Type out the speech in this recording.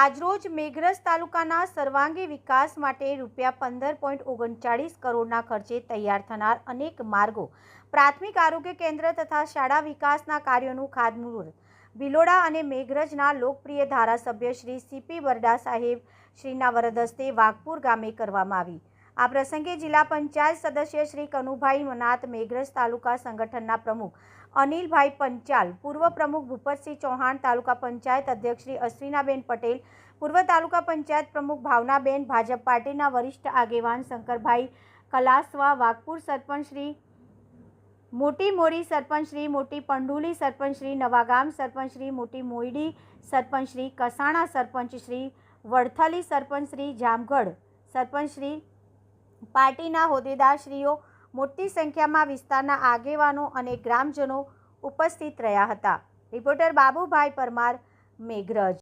આજરોજ મેઘરજ તાલુકાના સર્વાંગી વિકાસ માટે રૂપિયા પંદર પોઈન્ટ ઓગણચાળીસ કરોડના ખર્ચે તૈયાર થનાર અનેક માર્ગો પ્રાથમિક આરોગ્ય કેન્દ્ર તથા શાળા વિકાસના કાર્યોનું ખાતમુહૂર્ત. ભિલોડા અને મેઘરજના લોકપ્રિય ધારાસભ્ય શ્રી સીપી બરડા સાહેબ શ્રીના વરદસ્તે વાઘપુર ગામે કરવામાં આવી. આ પ્રસંગે જિલ્લા પંચાયત સદસ્ય શ્રી કનુભાઈ મનાત મેઘરજ તાલુકા સંગઠનના પ્રમુખ અનિલભાઈ પંચાલ, પૂર્વ પ્રમુખ ભૂપતસિંહ ચૌહાણ તાલુકા પંચાયત અધ્યક્ષ શ્રી અશ્વિનાબેન પટેલ, પૂર્વ તાલુકા પંચાયત પ્રમુખ ભાવનાબેન, ભાજપ પાર્ટીના વરિષ્ઠ આગેવાન શંકરભાઈ કલાસવા, વાઘપુર સરપંચ શ્રી મોટી મોરી સરપંચશ્રી મોટી પંડુલી સરપંચશ્રી નવાગામ સરપંચશ્રી મોટી મોયડી સરપંચશ્રી કસાણા સરપંચશ્રી વડથલી સરપંચશ્રી જામગઢ સરપંચ શ્રી પાર્ટીના હોદ્દેદારશ્રીઓ મોટી સંખ્યામાં વિસ્તારના આગેવાનો અને ગ્રામજનો ઉપસ્થિત રહ્યા હતા. રિપોર્ટર બાબુભાઈ પરમાર, મેઘરજ.